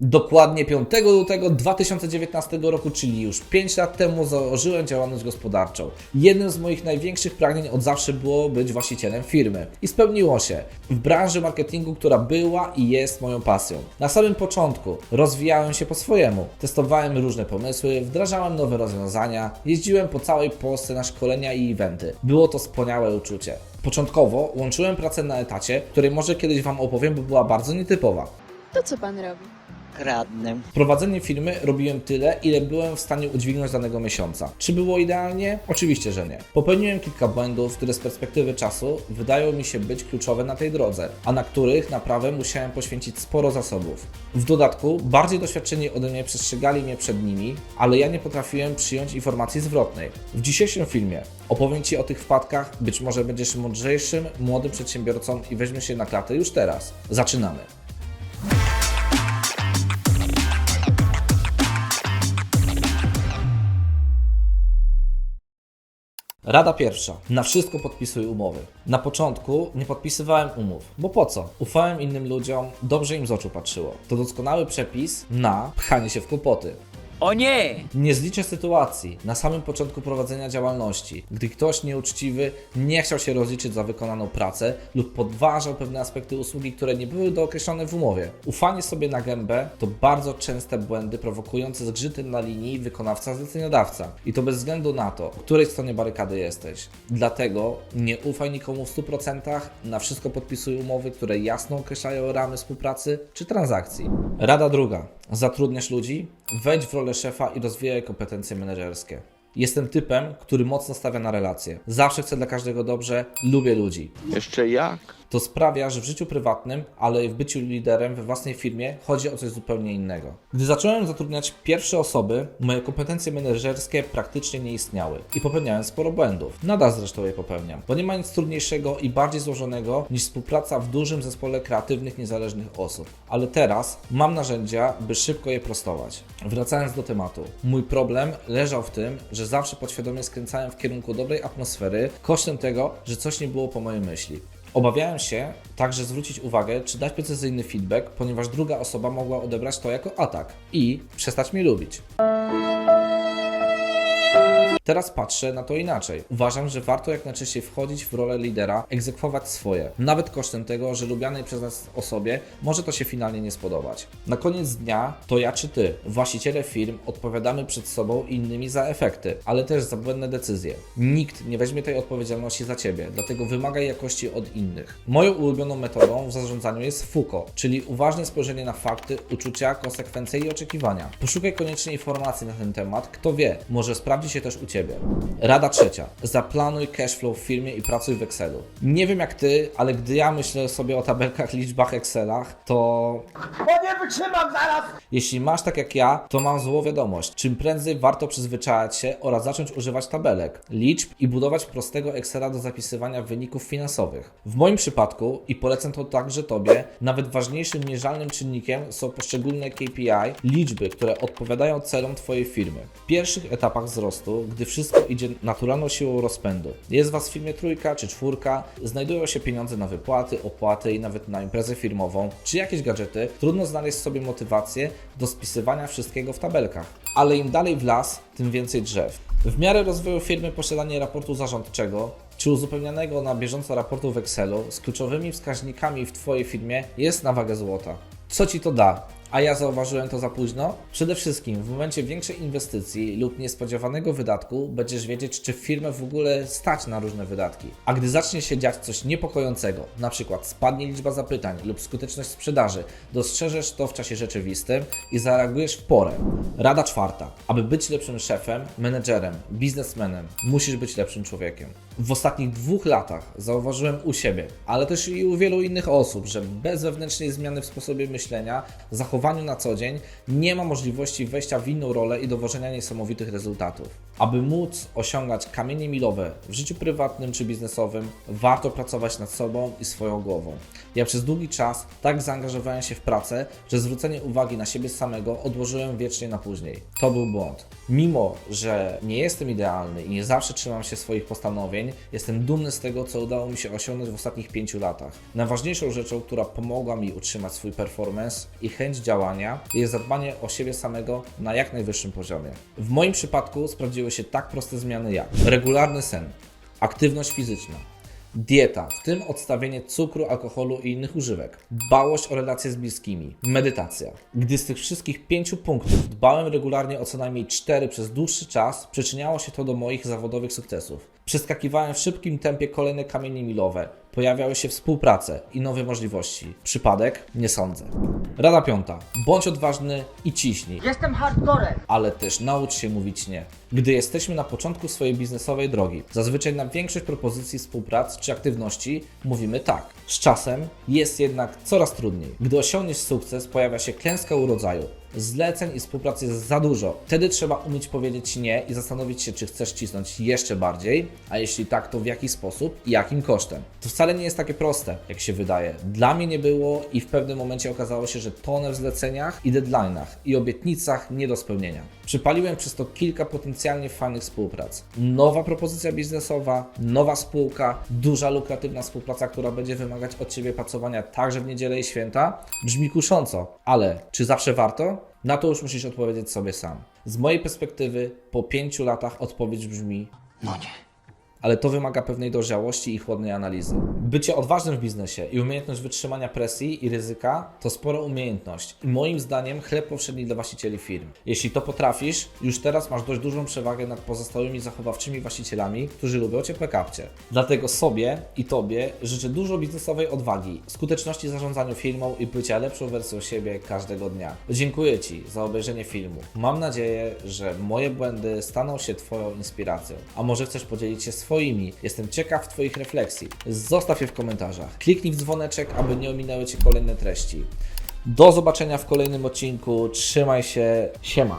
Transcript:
Dokładnie 5 lutego 2019 roku, czyli już 5 lat temu, założyłem działalność gospodarczą. Jednym z moich największych pragnień od zawsze było być właścicielem firmy. I spełniło się. W branży marketingu, która była i jest moją pasją. Na samym początku rozwijałem się po swojemu. Testowałem różne pomysły, wdrażałem nowe rozwiązania, jeździłem po całej Polsce na szkolenia i eventy. Było to wspaniałe uczucie. Początkowo łączyłem pracę na etacie, której może kiedyś Wam opowiem, bo była bardzo nietypowa. To co pan robi? Kradnę. Prowadzenie firmy robiłem tyle, ile byłem w stanie udźwignąć danego miesiąca. Czy było idealnie? Oczywiście, że nie. Popełniłem kilka błędów, które z perspektywy czasu wydają mi się być kluczowe na tej drodze, a na których naprawę musiałem poświęcić sporo zasobów. W dodatku, bardziej doświadczeni ode mnie przestrzegali mnie przed nimi, ale ja nie potrafiłem przyjąć informacji zwrotnej. W dzisiejszym filmie opowiem Ci o tych wpadkach, być może będziesz mądrzejszym, młodym przedsiębiorcą i weźmiesz się na klatę już teraz. Zaczynamy. Rada pierwsza. Na wszystko podpisuj umowy. Na początku nie podpisywałem umów, bo po co? Ufałem innym ludziom, dobrze im z oczu patrzyło. To doskonały przepis na pchanie się w kłopoty. O nie! Nie zliczę sytuacji na samym początku prowadzenia działalności, gdy ktoś nieuczciwy nie chciał się rozliczyć za wykonaną pracę lub podważał pewne aspekty usługi, które nie były dookreślone w umowie. Ufanie sobie na gębę to bardzo częste błędy prowokujące zgrzyty na linii wykonawca-zleceniodawca. I to bez względu na to, po której stronie barykady jesteś. Dlatego nie ufaj nikomu w 100%, na wszystko podpisuj umowy, które jasno określają ramy współpracy czy transakcji. Rada druga. Zatrudniasz ludzi? Wejdź w rolę szefa i rozwijaj kompetencje menedżerskie. Jestem typem, który mocno stawia na relacje. Zawsze chcę dla każdego dobrze, lubię ludzi. Jeszcze jak? To sprawia, że w życiu prywatnym, ale i w byciu liderem we własnej firmie chodzi o coś zupełnie innego. Gdy zacząłem zatrudniać pierwsze osoby, moje kompetencje menedżerskie praktycznie nie istniały i popełniałem sporo błędów. Nadal zresztą je popełniam, bo nie ma nic trudniejszego i bardziej złożonego niż współpraca w dużym zespole kreatywnych, niezależnych osób. Ale teraz mam narzędzia, by szybko je prostować. Wracając do tematu, mój problem leżał w tym, że zawsze podświadomie skręcałem w kierunku dobrej atmosfery, kosztem tego, że coś nie było po mojej myśli. Obawiałem się także zwrócić uwagę, czy dać precyzyjny feedback, ponieważ druga osoba mogła odebrać to jako atak i przestać mnie lubić. Teraz patrzę na to inaczej. Uważam, że warto jak najczęściej wchodzić w rolę lidera, egzekwować swoje, nawet kosztem tego, że lubianej przez nas osobie może to się finalnie nie spodobać. Na koniec dnia to ja czy ty, właściciele firm, odpowiadamy przed sobą i innymi za efekty, ale też za błędne decyzje. Nikt nie weźmie tej odpowiedzialności za ciebie, dlatego wymagaj jakości od innych. Moją ulubioną metodą w zarządzaniu jest FUKO, czyli uważne spojrzenie na fakty, uczucia, konsekwencje i oczekiwania. Poszukaj koniecznie informacji na ten temat, kto wie, może sprawdzi się też u Ciebie. Rada trzecia. Zaplanuj cashflow w firmie i pracuj w Excelu. Nie wiem jak Ty, ale gdy ja myślę sobie o tabelkach, liczbach, Excelach, to Bo nie wytrzymam zaraz! jeśli masz tak jak ja, to mam złą wiadomość. Czym prędzej warto przyzwyczajać się oraz zacząć używać tabelek, liczb i budować prostego Excela do zapisywania wyników finansowych. W moim przypadku, i polecam to także Tobie, nawet ważniejszym mierzalnym czynnikiem są poszczególne KPI, liczby, które odpowiadają celom Twojej firmy. W pierwszych etapach wzrostu, gdy wszystko idzie naturalną siłą rozpędu, jest Was w firmie trójka czy czwórka, znajdują się pieniądze na wypłaty, opłaty i nawet na imprezę firmową, czy jakieś gadżety, trudno znaleźć sobie motywację do spisywania wszystkiego w tabelkach. Ale im dalej w las, tym więcej drzew. W miarę rozwoju firmy posiadanie raportu zarządczego czy uzupełnianego na bieżąco raportu w Excelu z kluczowymi wskaźnikami w Twojej firmie jest na wagę złota. Co Ci to da? A ja zauważyłem to za późno? Przede wszystkim w momencie większej inwestycji lub niespodziewanego wydatku będziesz wiedzieć, czy firmę w ogóle stać na różne wydatki. A gdy zacznie się dziać coś niepokojącego, przykład spadnie liczba zapytań lub skuteczność sprzedaży, dostrzeżesz to w czasie rzeczywistym i zareagujesz w porę. Rada czwarta. Aby być lepszym szefem, menedżerem, biznesmenem, musisz być lepszym człowiekiem. W ostatnich dwóch latach zauważyłem u siebie, ale też i u wielu innych osób, że bez wewnętrznej zmiany w sposobie myślenia, zachowaniu na co dzień, nie ma możliwości wejścia w inną rolę i dowożenia niesamowitych rezultatów. Aby móc osiągać kamienie milowe w życiu prywatnym czy biznesowym, warto pracować nad sobą i swoją głową. Ja przez długi czas tak zaangażowałem się w pracę, że zwrócenie uwagi na siebie samego odłożyłem wiecznie na później. To był błąd. Mimo, że nie jestem idealny i nie zawsze trzymam się swoich postanowień, jestem dumny z tego, co udało mi się osiągnąć w ostatnich pięciu latach. Najważniejszą rzeczą, która pomogła mi utrzymać swój performance i chęć działania jest zadbanie o siebie samego na jak najwyższym poziomie. W moim przypadku sprawdziły się tak proste zmiany jak regularny sen, aktywność fizyczna, Dieta, w tym odstawienie cukru, alkoholu i innych używek. Dbałość o relacje z bliskimi. Medytacja. Gdy z tych wszystkich pięciu punktów dbałem regularnie o co najmniej cztery przez dłuższy czas, przyczyniało się to do moich zawodowych sukcesów. Przeskakiwałem w szybkim tempie kolejne kamienie milowe. Pojawiały się współprace i nowe możliwości. Przypadek? Nie sądzę. Rada piąta. Bądź odważny i ciśnij Jestem hardcorem. ale też naucz się mówić nie. Gdy jesteśmy na początku swojej biznesowej drogi, zazwyczaj na większość propozycji współprac czy aktywności mówimy tak. Z czasem jest jednak coraz trudniej. Gdy osiągniesz sukces, pojawia się klęska urodzaju. Zleceń i współpracy jest za dużo. Wtedy trzeba umieć powiedzieć nie i zastanowić się, czy chcesz cisnąć jeszcze bardziej, a jeśli tak, to w jaki sposób i jakim kosztem. To wcale nie jest takie proste, jak się wydaje. Dla mnie nie było i w pewnym momencie okazało się, że tonę w zleceniach i deadline'ach i obietnicach nie do spełnienia. Przypaliłem przez to kilka potencjalnie fajnych współprac. Nowa propozycja biznesowa, nowa spółka, duża lukratywna współpraca, która będzie wymagać od Ciebie pracowania także w niedzielę i święta. Brzmi kusząco, ale czy zawsze warto? Na to już musisz odpowiedzieć sobie sam. Z mojej perspektywy, po pięciu latach odpowiedź brzmi No nie. Ale to wymaga pewnej dojrzałości i chłodnej analizy. Bycie odważnym w biznesie i umiejętność wytrzymania presji i ryzyka to spora umiejętność i moim zdaniem chleb powszedni dla właścicieli firm. Jeśli to potrafisz, już teraz masz dość dużą przewagę nad pozostałymi zachowawczymi właścicielami, którzy lubią ciepłe kapcie. Dlatego sobie i Tobie życzę dużo biznesowej odwagi, skuteczności zarządzaniu firmą i bycia lepszą wersją siebie każdego dnia. Dziękuję Ci za obejrzenie filmu. Mam nadzieję, że moje błędy staną się Twoją inspiracją. A może chcesz podzielić się swoimi? Jestem ciekaw Twoich refleksji. Zostaw je w komentarzach. Kliknij w dzwoneczek, aby nie ominęły Cię kolejne treści. Do zobaczenia w kolejnym odcinku. Trzymaj się. Siema.